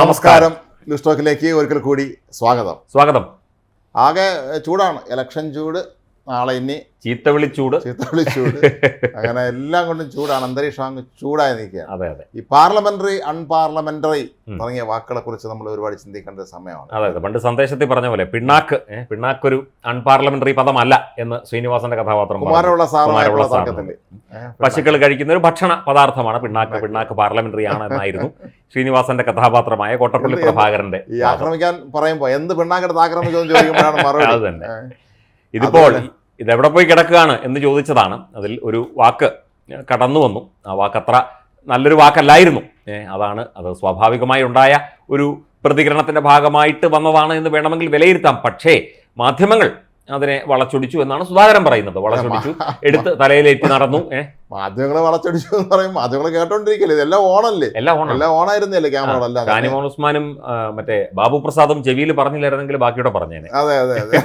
നമസ്കാരം. ന്യൂസ് ടോക്കിലേക്ക് ഒരിക്കൽ കൂടി സ്വാഗതം. സ്വാഗതം. ആകെ ചൂടാണ്. ഇലക്ഷൻ ചൂട് നാളെ ഇനി ചീത്ത വിളിച്ചൂട്. ചീത്ത വിളിച്ചൂട്. അങ്ങനെ എല്ലാം കൊണ്ടും ചൂടാണ്. അന്തരീക്ഷം അങ്ങ് ചൂടായി നിൽക്കുകയാണ്. അതെ അതെ. ഈ പാർലമെന്ററി അൺപാർലമെന്ററി. തുടങ്ങിയ വാക്കുകളെ കുറിച്ച് നമ്മൾ ഒരുപാട് ചിന്തിക്കേണ്ട ഒരു സമയമാണ്. അതെ അതെ. പണ്ട് സന്ദേശത്തിൽ പറഞ്ഞ പോലെ പിണ്ണാക്ക് പിണ്ണാക്ക് ഒരു അൺപാർലമെന്ററി പദമല്ല എന്ന് ശ്രീനിവാസന്റെ കഥാപാത്രം. തർക്കത്തിൽ പശുക്കൾ കഴിക്കുന്ന ഒരു ഭക്ഷണ പദാർത്ഥമാണ് പിണ്ണാക്ക്. പിണ്ണാക്ക് പാർലമെന്ററി ആണ് എന്നായിരുന്നു ശ്രീനിവാസന്റെ കഥാപാത്രമായ കോട്ടപ്പള്ളി പ്രഭാകരന്റെ ഈ ആക്രമിക്കാൻ പറയുമ്പോ എന്ത് പിണ്ണാക്കെടുത്ത് ആക്രമിച്ചെന്ന് ചോദിക്കുമ്പോഴാണ് അത് തന്നെ. ഇതിപ്പോൾ ഇതെവിടെ പോയി കിടക്കുകയാണ് എന്ന് ചോദിച്ചതാണ്. അതിൽ ഒരു വാക്ക് കടന്നു വന്നു. ആ വാക്ക് അത്ര നല്ലൊരു വാക്കല്ലായിരുന്നു. അതാണ് അത് സ്വാഭാവികമായി ഉണ്ടായ ഒരു പ്രതികരണത്തിന്റെ ഭാഗമായിട്ട് വന്നതാണ് എന്ന് വേണമെങ്കിൽ വിലയിരുത്താം. പക്ഷേ മാധ്യമങ്ങൾ അതിനെ വളച്ചൊടിച്ചു എന്നാണ് സുധാകരൻ പറയുന്നത്. വളച്ചൊടിച്ചു എടുത്ത് തലയിലേറ്റി നടന്നു. ഏ, മാധ്യമങ്ങളെ വളച്ചടിച്ചു എന്ന് പറയും. മാധ്യമങ്ങളെ കേട്ടോണ്ടിരിക്കല്ലേ? ഇതെല്ലാം ഓണല്ലേ? എല്ലാം എല്ലാം ഓണായിരുന്നല്ലേ ക്യാമറകളെല്ലാം കാനിമോൻ ഉസ്മാനും മറ്റേ ബാബു പ്രസാദും ചെവിയിൽ പറഞ്ഞില്ലായിരുന്നെങ്കിൽ ബാക്കിയോടെ പറഞ്ഞേനെ. അതെ അതെ അതെ.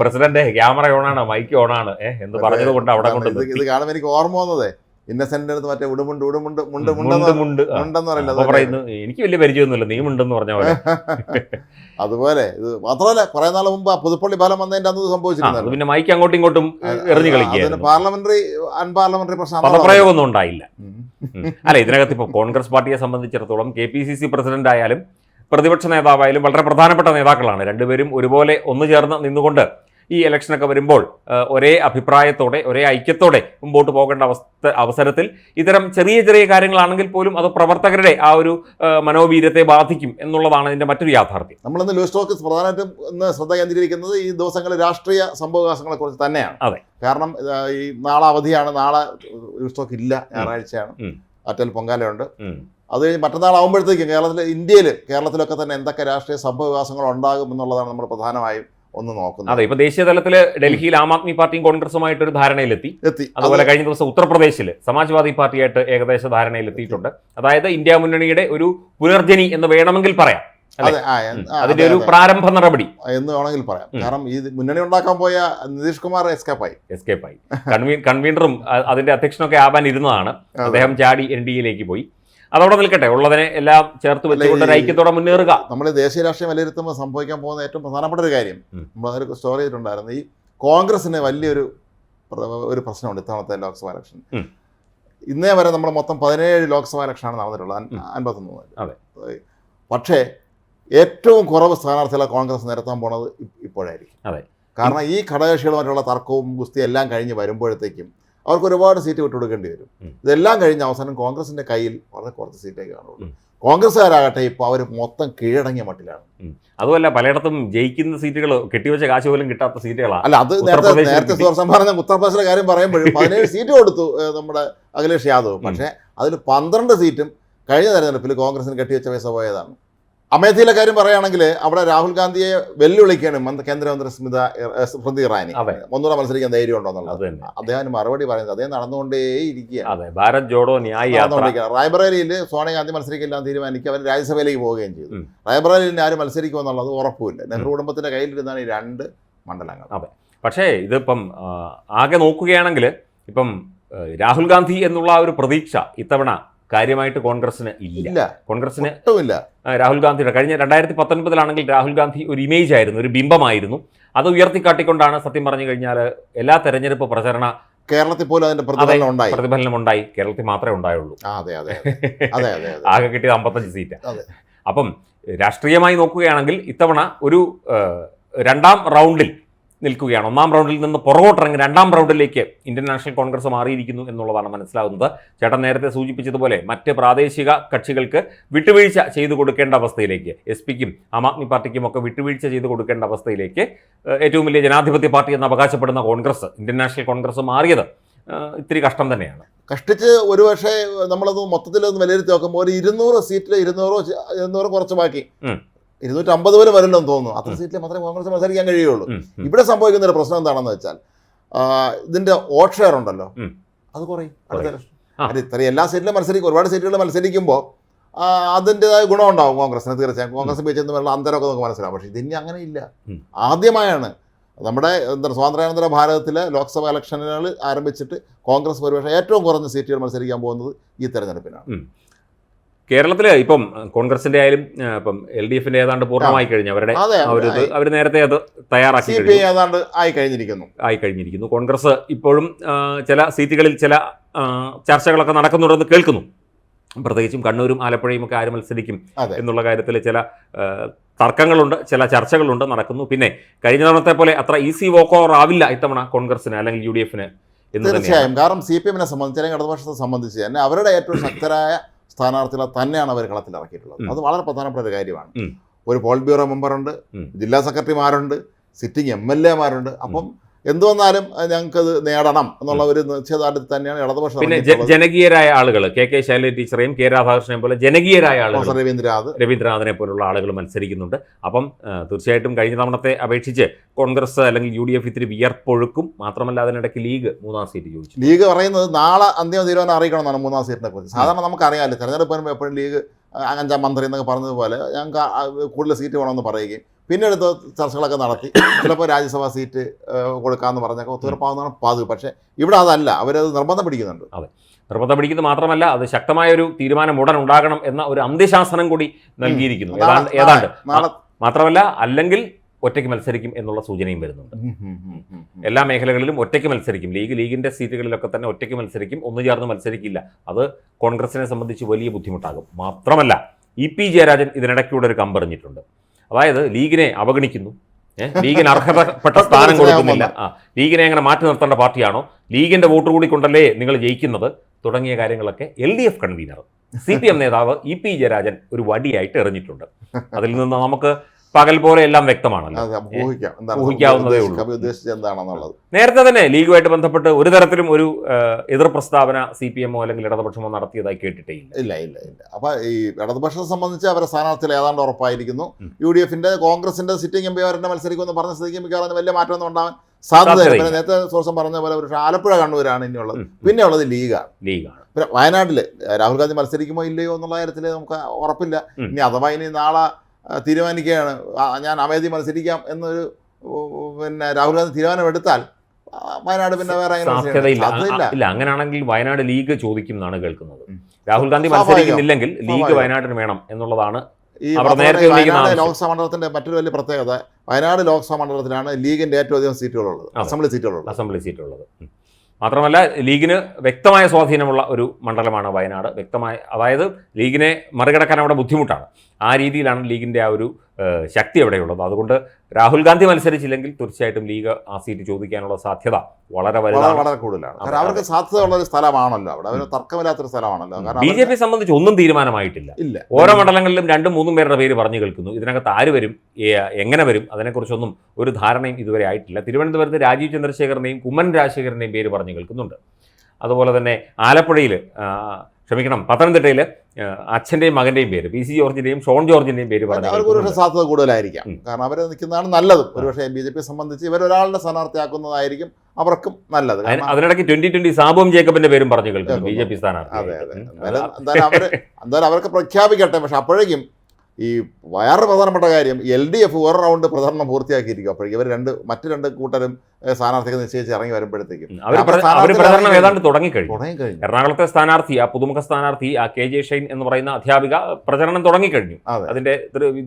പ്രസിഡന്റ് ക്യാമറ ഓണാണ്? മൈക്ക് ഓണാണ്. ഏഹ് എന്ന് പറഞ്ഞത് കൊണ്ട് അവിടെ കൊണ്ട് ഇത്. കാണുമ്പോൾ എനിക്ക് ഓർമ്മ വന്നതേ. ഇന്നസെന്റിന്റെ അടുത്ത് മറ്റേ ഉടുമുണ്ട് ഉടുമുണ്ട് മുണ്ട് മുണ്ട് മുണ്ടെന്ന് പറയുന്നത് എനിക്ക് വലിയ പരിചയമൊന്നുമില്ല നീ മുണ്ടെന്ന് പറഞ്ഞ പോലെ. അതുപോലെ ഇത് മാത്രമല്ല കുറെ നാൾ മുമ്പ് ആ പുതുപ്പള്ളി ഫലം വന്നതിന്റെ അന്ന് സംഭവിച്ചിരുന്നു പിന്നെ മൈക്ക് അങ്ങോട്ടും ഇങ്ങോട്ടും എറിഞ്ഞു കളിക്കുക പാർലമെന്ററി അൺപാർലമെന്ററി പ്രശ്നം പദപ്രയോഗമൊന്നും ഉണ്ടായില്ല. അല്ല ഇതിനകത്ത് ഇപ്പോൾ കോൺഗ്രസ് പാർട്ടിയെ സംബന്ധിച്ചിടത്തോളം K P C C president ആയാലും പ്രതിപക്ഷ നേതാവായാലും വളരെ പ്രധാനപ്പെട്ട നേതാക്കളാണ്. രണ്ടുപേരും ഒരുപോലെ ഒന്നു ചേർന്ന് നിന്നുകൊണ്ട് ഈ ഇലക്ഷനൊക്കെ വരുമ്പോൾ ഒരേ അഭിപ്രായത്തോടെ ഒരേ ഐക്യത്തോടെ മുമ്പോട്ട് പോകേണ്ട അവസ്ഥ അവസരത്തിൽ ഇത്തരം ചെറിയ ചെറിയ കാര്യങ്ങളാണെങ്കിൽ പോലും അത് പ്രവർത്തകരുടെ ആ ഒരു മനോവീര്യത്തെ ബാധിക്കും എന്നുള്ളതാണ് ഇതിന്റെ മറ്റൊരു യാഥാർത്ഥ്യം നമ്മളിന്ന് ലൂസ് ടോക്ക് പ്രധാനമായിട്ടും ഇന്ന് ശ്രദ്ധ കേന്ദ്രീകരിക്കുന്നത് ഈ ദിവസങ്ങളിൽ രാഷ്ട്രീയ സംഭവവികാസങ്ങളെ കുറിച്ച് തന്നെയാണ് അതെ. കാരണം ഈ നാളെ അവധിയാണ് നാളെ ലൂസ് ടോക്ക് ഇല്ല ഞായറാഴ്ചയാണ്. അറ്റൽ പൊങ്കാലയുണ്ട്. അത് കഴിഞ്ഞ് മറ്റന്നാൾ ആകുമ്പോഴത്തേക്കും കേരളത്തിൽ ഇന്ത്യയിൽ കേരളത്തിലൊക്കെ തന്നെ എന്തൊക്കെ രാഷ്ട്രീയ സംഭവവികാസങ്ങൾ ഉണ്ടാകും എന്നുള്ളതാണ് നമ്മൾ പ്രധാനമായും ഒന്ന് നോക്കുന്നത് അതെ ഇപ്പൊ ദേശീയ തലത്തിൽ ഡൽഹിയിൽ ആം ആദ്മി പാർട്ടിയും കോൺഗ്രസുമായിട്ട് ഒരു ധാരണയിലെത്തി. എത്തി. അതുപോലെ കഴിഞ്ഞ ദിവസം ഉത്തർപ്രദേശിൽ സമാജ്വാദി പാർട്ടിയായിട്ട് ഏകദേശ ധാരണയിലെത്തിയിട്ടുണ്ട്. അതായത് ഇന്ത്യ മുന്നണിയുടെ ഒരു പുനർജനി എന്ന് വേണമെങ്കിൽ പറയാം അതെ അതിന്റെ ഒരു പ്രാരംഭ നടപടി. എന്ന് വേണമെങ്കിൽ പറയാം. കാരണം ഈ മുന്നണി ഉണ്ടാക്കാൻ പോയ നിതീഷ് കുമാർ എസ്കേപ്പായി എസ്കേപ്പ് ആയി. കൺവീ കൺവീനറും അതിന്റെ അധ്യക്ഷനൊക്കെ ആവാൻ ഇരുന്നതാണ് അദ്ദേഹം ചാടി എൻ ഡി എയിലേക്ക് പോയി. അതവിടെ നിൽക്കട്ടെ. ഉള്ളതിനെ എല്ലാം ചേർത്ത് വെച്ചുകൊണ്ട് ഐക്യത്തോടെ മുന്നേറുക. നമ്മൾ ദേശീയ രാഷ്ട്രീയം വിലയിരുത്തുമ്പോൾ സംഭവിക്കാൻ പോകുന്ന ഏറ്റവും പ്രധാനപ്പെട്ട ഒരു കാര്യം. നമ്മൾ അതിൽ സ്റ്റോറി ചെയ്തിട്ടുണ്ടായിരുന്നു. ഈ കോൺഗ്രസിന് വലിയൊരു ഒരു പ്രശ്നമുണ്ട് ഇത്തവണത്തെ ലോക്സഭ ഇലക്ഷൻ. ഇന്നേ വരെ നമ്മൾ മൊത്തം പതിനേഴ് ലോക്സഭാ ഇലക്ഷനാണ് നടന്നിട്ടുള്ളത്. അൻപത്തൊന്ന്. പക്ഷേ ഏറ്റവും കുറവ് സ്ഥാനാർത്ഥികളെ കോൺഗ്രസ് നിരത്താൻ പോണത് ഇപ്പോഴായിരിക്കും. അതെ. കാരണം ഈ ഘടകകക്ഷികളുമായിട്ടുള്ള തർക്കവും ഗുസ്തി എല്ലാം കഴിഞ്ഞ് വരുമ്പോഴത്തേക്കും അവർക്ക് ഒരുപാട് സീറ്റ് വിട്ടുകൊടുക്കേണ്ടി വരും. ഇതെല്ലാം കഴിഞ്ഞ അവസാനം കോൺഗ്രസിന്റെ കയ്യിൽ വളരെ കുറച്ച് സീറ്റേ കാണുള്ളൂ. കോൺഗ്രസ്സുകാരാകട്ടെ ഇപ്പോൾ അവർ മൊത്തം കീഴടങ്ങിയ മട്ടിലാണ്. അതുമല്ല പലയിടത്തും ജയിക്കുന്ന സീറ്റുകൾ കെട്ടിവെച്ച കാശ് പോലും കിട്ടാത്ത സീറ്റുകളാണ് അല്ല അത് നേരത്തെ നേരത്തെ. പറഞ്ഞ ഉത്തർപ്രദേശിലെ കാര്യം പറയുമ്പോഴും പതിനേഴ് സീറ്റ് കൊടുത്തു നമ്മുടെ അഖിലേഷ് യാദവ്. പക്ഷേ അതിൽ പന്ത്രണ്ട് സീറ്റും കഴിഞ്ഞ തെരഞ്ഞെടുപ്പിൽ കോൺഗ്രസിന് കെട്ടിവെച്ച പൈസ പോയതാണ്. അമേഠിയിലെ കാര്യം പറയുകയാണെങ്കിൽ അവിടെ രാഹുൽ ഗാന്ധിയെ വെല്ലുവിളിക്കുകയാണ് കേന്ദ്രമന്ത്രി സ്മിത സ്മൃതി ഇറാനി. ഒന്നുകൂടെ മത്സരിക്കാൻ ധൈര്യം ഉണ്ടോ എന്നുള്ളത്? അദ്ദേഹം മറുപടി പറയുന്നത് അദ്ദേഹം നടന്നുകൊണ്ടേ ഇരിക്കുകയാണ് ഭാരത് ജോഡോ റായ്ബറേലിയിൽ സോണിയാഗാന്ധി മത്സരിക്കില്ല എന്ന് തീരുമാനിക്കുക അവർ രാജ്യസഭയിലേക്ക് പോവുകയും ചെയ്തു. റായ്ബറേലിന് റായ്ബറേലിയിൽ ആര് മത്സരിക്കുമെന്നുള്ളത് ഉറപ്പില്ല നെഹ്റു കുടുംബത്തിന്റെ കയ്യിലിരുന്നാണ് ഈ രണ്ട് മണ്ഡലങ്ങൾ. അതെ. പക്ഷേ ഇതിപ്പം ആകെ നോക്കുകയാണെങ്കിൽ ഇപ്പം രാഹുൽ ഗാന്ധി എന്നുള്ള ഒരു പ്രതീക്ഷ ഇത്തവണ കാര്യമായിട്ട് കോൺഗ്രസിന് ഇല്ല. കോൺഗ്രസിന് രാഹുൽ ഗാന്ധിയുടെ കഴിഞ്ഞ രണ്ടായിരത്തി പത്തൊൻപതിലാണെങ്കിൽ രാഹുൽ ഗാന്ധി ഒരു ഇമേജ് ആയിരുന്നു ഒരു ബിംബമായിരുന്നു. അത് ഉയർത്തിക്കാട്ടിക്കൊണ്ടാണ് സത്യം പറഞ്ഞു കഴിഞ്ഞാൽ എല്ലാ തെരഞ്ഞെടുപ്പ് പ്രചരണ കേരളത്തിൽ പോലും അതിന്റെ പ്രതിഫലനം ഉണ്ടായി. പ്രതിഫലനം ഉണ്ടായി. കേരളത്തിൽ മാത്രമേ ഉണ്ടായുള്ളൂ. അതെ അതെ അതെ. അതെ ആകെ കിട്ടിയത് അമ്പത്തഞ്ച് സീറ്റ്. അപ്പം രാഷ്ട്രീയമായി നോക്കുകയാണെങ്കിൽ ഇത്തവണ ഒരു രണ്ടാം റൗണ്ടിൽ നിൽക്കുകയാണ്. ഒന്നാം റൗണ്ടിൽ നിന്ന് പുറകോട്ടിറങ്ങി രണ്ടാം റൗണ്ടിലേക്ക് ഇന്ത്യൻ നാഷണൽ കോൺഗ്രസ് മാറിയിരിക്കുന്നു എന്നുള്ളതാണ് മനസ്സിലാകുന്നത് ചേട്ടൻ നേരത്തെ സൂചിപ്പിച്ചതുപോലെ മറ്റ് പ്രാദേശിക കക്ഷികൾക്ക് വിട്ടുവീഴ്ച ചെയ്തു കൊടുക്കേണ്ട അവസ്ഥയിലേക്ക് എസ് പിക്കും ആം ആദ്മി പാർട്ടിക്കും ഒക്കെ വിട്ടുവീഴ്ച ചെയ്തു കൊടുക്കേണ്ട അവസ്ഥയിലേക്ക് ഏറ്റവും വലിയ ജനാധിപത്യ പാർട്ടി എന്ന് അവകാശപ്പെടുന്ന കോൺഗ്രസ് ഇന്ത്യൻ നാഷണൽ കോൺഗ്രസ് മാറിയത് ഇത്തിരി കഷ്ടം തന്നെയാണ്. കഷ്ടിച്ച് ഒരു പക്ഷേ നമ്മളത് മൊത്തത്തിലൊന്ന് വിലയിരുത്തി നോക്കുമ്പോൾ ഒരു ഇരുന്നൂറ് സീറ്റിൽ ഇരുന്നൂറോ ഇരുന്നൂറ് കുറച്ച് ബാക്കി. ഉം. ഇരുന്നൂറ്റി അമ്പത് പോലും വരില്ലെന്ന് തോന്നുന്നു. അത്ര സീറ്റിൽ മാത്രമേ കോൺഗ്രസ് മത്സരിക്കാൻ കഴിയുള്ളൂ. ഇവിടെ സംഭവിക്കുന്ന ഒരു പ്രശ്നം എന്താണെന്ന് വെച്ചാൽ ഇതിന്റെ വോട്ട് ഷെയർ ഉണ്ടല്ലോ. അത് കുറയും. അടുത്ത ഇത്രയും എല്ലാ സീറ്റിലും മത്സരിക്കും. ഒരുപാട് സീറ്റുകൾ മത്സരിക്കുമ്പോൾ അതിന്റെതായ ഗുണമുണ്ടാവും കോൺഗ്രസിന് തീർച്ചയായും. കോൺഗ്രസ് വെള്ള അന്തരമൊക്കെ നമുക്ക് മനസ്സിലാവും. പക്ഷേ ഇതിന് അങ്ങനെ ഇല്ല. ഉം. ആദ്യമായാണ് നമ്മുടെ എന്താ സ്വാതന്ത്ര്യാനന്തര ഭാരതത്തിലെ ലോക്സഭാ ഇലക്ഷനുകൾ ആരംഭിച്ചിട്ട് കോൺഗ്രസ് ഒരുപക്ഷെ ഏറ്റവും കുറഞ്ഞ സീറ്റുകൾ മത്സരിക്കാൻ പോകുന്നത് ഈ തെരഞ്ഞെടുപ്പിനാണ്. കേരളത്തിൽ ഇപ്പം കോൺഗ്രസിന്റെ ആയാലും ഇപ്പം എൽ ഡി എഫിന്റെ ഏതാണ്ട് പൂർണമായി കഴിഞ്ഞു. അവരുടെ അവർ നേരത്തെ അത് തയ്യാറാക്കി ഏതാണ്ട് ആയി കഴിഞ്ഞിരിക്കുന്നു ആയി കഴിഞ്ഞിരിക്കുന്നു. കോൺഗ്രസ് ഇപ്പോഴും ചില സീറ്റുകളിൽ ചില ചർച്ചകളൊക്കെ നടക്കുന്നുണ്ടെന്ന് കേൾക്കുന്നു. പ്രത്യേകിച്ചും കണ്ണൂരും ആലപ്പുഴയും ഒക്കെ ആര് മത്സരിക്കും എന്നുള്ള കാര്യത്തിൽ ചില തർക്കങ്ങളുണ്ട് ചില ചർച്ചകളുണ്ട് നടക്കുന്നു. പിന്നെ കഴിഞ്ഞ തവണത്തെ പോലെ അത്ര ഈസി വോക്ക് ഓവർ ആവില്ല ഇത്തവണ കോൺഗ്രസിന് അല്ലെങ്കിൽ യു ഡി എഫിന് തീർച്ചയായും. കാരണം സി പി എമ്മിനെ സംബന്ധിച്ച് അല്ലെങ്കിൽ ഇടതുപക്ഷത്തെ സംബന്ധിച്ച് തന്നെ അവരുടെ ഏറ്റവും ശക്തരായ സ്ഥാനാർത്ഥികളെ തന്നെയാണ് അവർ കളത്തിലിറക്കിയിട്ടുള്ളത് അത് വളരെ പ്രധാനപ്പെട്ട ഒരു കാര്യമാണ്. ഒരു പോൾ ബ്യൂറോ മെമ്പറുണ്ട്. ജില്ലാ സെക്രട്ടറിമാരുണ്ട് സിറ്റിംഗ് എം എൽ എമാരുണ്ട് അപ്പം എന്തു വന്നാലും ഞങ്ങൾക്കത് നേടണം എന്നുള്ള ഒരു നിശ്ചയദാർഢ്യത്തിൽ തന്നെയാണ് ഇടതുപക്ഷം പിന്നെ. ജനകീയരായ ആളുകൾ കെ കെ ശൈലജ ടീച്ചറെയും കെ രാധാകൃഷ്ണനെ പോലെ ജനകീയരായ ആളുകൾ രവീന്ദ്രനാഥ്. രവീന്ദ്രനാഥിനെ പോലുള്ള ആളുകൾ മത്സരിക്കുന്നുണ്ട്. അപ്പം തീർച്ചയായിട്ടും കഴിഞ്ഞ തവണത്തെ അപേക്ഷിച്ച് കോൺഗ്രസ് അല്ലെങ്കിൽ യു ഡി എഫ് ഇത്തിരി വിയർപ്പൊഴുക്കും. മാത്രമല്ല അതിനിടയ്ക്ക് ലീഗ് മൂന്നാം സീറ്റ് ചോദിച്ചു ലീഗ് പറയുന്നത് നാളെ അന്തിമ തീരുമാനം അറിയിക്കണമെന്നാണ് മൂന്നാം സീറ്റിനെ കുറിച്ച്. സാധാരണ നമുക്കറിയാമല്ലോ തെരഞ്ഞെടുപ്പ് വരുമ്പോൾ എപ്പോഴും ലീഗ് അഞ്ചാം മന്ത്രി എന്നൊക്കെ പറഞ്ഞതുപോലെ ഞങ്ങൾക്ക് കൂടുതൽ സീറ്റ് വേണമെന്ന് പറയുകയും പിന്നീട് ഇത് ചർച്ചകളൊക്കെ നടത്തി. ചിലപ്പോൾ രാജ്യസഭാ സീറ്റ് കൊടുക്കാമെന്ന് പറഞ്ഞൊക്കെ ഒത്തുതീർപ്പാവുന്നതാണ് പതിവ് പക്ഷേ ഇവിടെ അതല്ല. അവരത് നിർബന്ധം പിടിക്കുന്നുണ്ട്. അതെ. നിർബന്ധം പിടിക്കുന്നത് മാത്രമല്ല അത് ശക്തമായ ഒരു തീരുമാനം ഉടൻ ഉണ്ടാകണം എന്ന ഒരു അന്ത്യശാസനം കൂടി നൽകിയിരിക്കുന്നു. ഏതാണ്ട് മാത്രമല്ല അല്ലെങ്കിൽ ഒറ്റയ്ക്ക് മത്സരിക്കും എന്നുള്ള സൂചനയും വരുന്നുണ്ട്. എല്ലാ മേഖലകളിലും ഒറ്റയ്ക്ക് മത്സരിക്കും. ലീഗ് ലീഗിന്റെ സീറ്റുകളിലൊക്കെ തന്നെ ഒറ്റയ്ക്ക് മത്സരിക്കും. ഒന്നു ചേർന്ന് മത്സരിക്കില്ല. അത് കോൺഗ്രസിനെ സംബന്ധിച്ച് വലിയ ബുദ്ധിമുട്ടാകും. മാത്രമല്ല ഇ പി ജയരാജൻ ഇതിനിടയ്ക്കൂടെ ഒരു കമ്പറിഞ്ഞിട്ടുണ്ട്. അതായത് ലീഗിനെ അവഗണിക്കുന്നു. ലീഗിന് അർഹതപ്പെട്ട സ്ഥാനം കൊടുക്കുന്നില്ല. ആ ലീഗിനെ അങ്ങനെ മാറ്റി നിർത്തേണ്ട പാർട്ടിയാണോ? ലീഗിന്റെ വോട്ട് കൂടി കൊണ്ടല്ലേ നിങ്ങൾ ജയിക്കുന്നത്? തുടങ്ങിയ കാര്യങ്ങളൊക്കെ L D F convener. C P M നേതാവ് ഇ പി ജയരാജൻ ഒരു വടിയായിട്ട് എറിഞ്ഞിട്ടുണ്ട്. അതിൽ നിന്ന് നമുക്ക് പകൽ പോലെ എല്ലാം വ്യക്തമാണല്ലോ. ഊഹിക്കാവുന്നതേ ഉള്ളൂ. എന്താണെന്നുള്ളത്? നേരത്തെ തന്നെ ലീഗുമായിട്ട് ബന്ധപ്പെട്ട് ഒരു തരത്തിലും ഒരു എതിർ പ്രസ്താവന സി പി എമ്മോ അല്ലെങ്കിൽ ഇടതുപക്ഷമോ നടത്തിയതായി കേട്ടിട്ടേ ഇല്ല ഇല്ല ഇല്ല. അപ്പൊ ഈ ഇടതുപക്ഷത്തെ സംബന്ധിച്ച് അവരെ സ്ഥാനാർത്ഥികൾ ഏതാണ്ട് ഉറപ്പായിരിക്കുന്നു. യു ഡി എഫിന്റെ കോൺഗ്രസിന്റെ സിറ്റിംഗ് എം പി അവരുടെ മത്സരിക്കുമെന്ന് പറഞ്ഞ സ്ഥിതിക്ക് മിക്കവാറും വലിയ മാറ്റമൊന്നും ഉണ്ടാവാൻ സാധ്യതയില്ല. നേരത്തെ ദിവസം പറഞ്ഞ പോലെ ഒരു ആലപ്പുഴ കണ്ണൂരാണ് ഇനിയുള്ളത്. പിന്നെ ഉള്ളത് ലീഗാണ്. ലീഗാണ്. പിന്നെ വയനാട്ടിൽ രാഹുൽ ഗാന്ധി മത്സരിക്കുമോ ഇല്ലയോ എന്നുള്ള കാര്യത്തിൽ നമുക്ക് ഉറപ്പില്ല. ഇനി അഥവാ ഇനി നാളെ തീരുമാനിക്കുകയാണ്. ഞാൻ അമേധി മത്സരിക്കാം എന്നൊരു പിന്നെ രാഹുൽ ഗാന്ധി തീരുമാനമെടുത്താൽ വയനാട് പിന്നെ വേറെ ഇല്ല അങ്ങനെയാണെങ്കിൽ വയനാട് ലീഗ് ചോദിക്കും എന്നാണ് കേൾക്കുന്നത്. രാഹുൽ ഗാന്ധി മത്സരിക്കുന്നില്ലെങ്കിൽ ലീഗ് വയനാടിന് വയനാട്ടിന് വേണം എന്നുള്ളതാണ് ഈ വയനാട് ലോക്സഭാ മണ്ഡലത്തിന്റെ മറ്റൊരു വലിയ പ്രത്യേകത വയനാട് ലോക്സഭാ മണ്ഡലത്തിലാണ് ലീഗിന്റെ ഏറ്റവും അധികം സീറ്റുകളുള്ളത്. അസംബ്ലി സീറ്റുകളുള്ളത്. അസംബ്ലി സീറ്റുള്ളത്. മാത്രമല്ല ലീഗിന് വ്യക്തമായ സ്വാധീനമുള്ള ഒരു മണ്ഡലമാണ് വയനാട്. വ്യക്തമായ അതായത് ലീഗിനെ മറികടക്കാൻ അവിടെ ബുദ്ധിമുട്ടാണ്. ആ രീതിയിലാണ് ലീഗിന്റെ ആ ഒരു ശക്തി അവിടെയുള്ളത് അതുകൊണ്ട് രാഹുൽ ഗാന്ധി മത്സരിച്ചില്ലെങ്കിൽ തീർച്ചയായിട്ടും ലീഗ് ആ സീറ്റ് ചോദിക്കാനുള്ള സാധ്യത വളരെ വളരെ വലുതാണ്. വളരെ കൂടുതലാണ്. അവർക്ക് കാരണം അവർക്ക് സാധ്യതയുള്ള ഒരു സ്ഥലമാണല്ലോ അവിടെ. അവർ തർക്കമില്ലാത്തൊരു സ്ഥലമാണല്ലോ. കാരണം ബി ജെ പി സംബന്ധിച്ച് ഒന്നും തീരുമാനമായിട്ടില്ല. ഇല്ല. ഓരോ മണ്ഡലങ്ങളിലും രണ്ടും മൂന്നും പേരുടെ പേര് പറഞ്ഞു കേൾക്കുന്നു. ഇതിനകത്ത് ആര് വരും എങ്ങനെ വരും അതിനെക്കുറിച്ചൊന്നും ഒരു ധാരണയും ഇതുവരെ ആയിട്ടില്ല. തിരുവനന്തപുരത്ത് രാജീവ് ചന്ദ്രശേഖരനെയും കുമ്മൻ രാജശേഖരനെയും പേര് പറഞ്ഞു കേൾക്കുന്നുണ്ട്. അതുപോലെ തന്നെ ആലപ്പുഴയിൽ ക്ഷമിക്കണം. പത്തനംതിട്ടയിൽ അച്ഛന്റെയും മകന്റെയും പേര് പി സി ജോർജിന്റെയും ഷോൺ ജോർജിന്റെയും പേര് പറഞ്ഞു അവർക്ക് ഒരുപക്ഷെ. സാധ്യത കൂടുതലായിരിക്കാം. കാരണം അവരെ നിൽക്കുന്നതാണ് നല്ലത്. ഒരുപക്ഷെ ബി ജെ പി സംബന്ധിച്ച് ഇവരൊരാളുടെ സ്ഥാനാർത്ഥിയാക്കുന്നതായിരിക്കും അവർക്കും നല്ലത്. അതിനിടയ്ക്ക് ട്വന്റി ട്വന്റി സാബും ജേക്കബിന്റെ പേരും പറഞ്ഞു കേൾക്കുന്നു. ബി ജെ പി സ്ഥാനാർത്ഥി അതെ അതെ. എന്തായാലും എന്തായാലും അവർക്ക് പ്രഖ്യാപിക്കട്ടെ. പക്ഷെ അപ്പോഴേക്കും ഈ വയറ് പ്രധാനപ്പെട്ട കാര്യം എൽ ഡി എഫ് ഒരു റൗണ്ട് പ്രചരണം പൂർത്തിയാക്കിയിരിക്കും. അപ്പോഴേക്കും ഇവർ രണ്ട് മറ്റു രണ്ട് കൂട്ടരും ഏഹ്, സ്ഥാനാർത്ഥികളെ നിശ്ചയിച്ച് ഇറങ്ങി വരുമ്പോഴത്തേക്കും. സ്ഥാനാർത്ഥികൾ പ്രചരണം ഏതാണ്ട് തുടങ്ങിക്കഴിഞ്ഞു. എറണാകുളത്തെ സ്ഥാനാർത്ഥി ആ പുതുമുഖ സ്ഥാനാർത്ഥി ആ കെ ജെ ഷൈൻ എന്ന് പറയുന്ന അധ്യാപിക പ്രചരണം തുടങ്ങിക്കഴിഞ്ഞു. അതെ. അതിന്റെ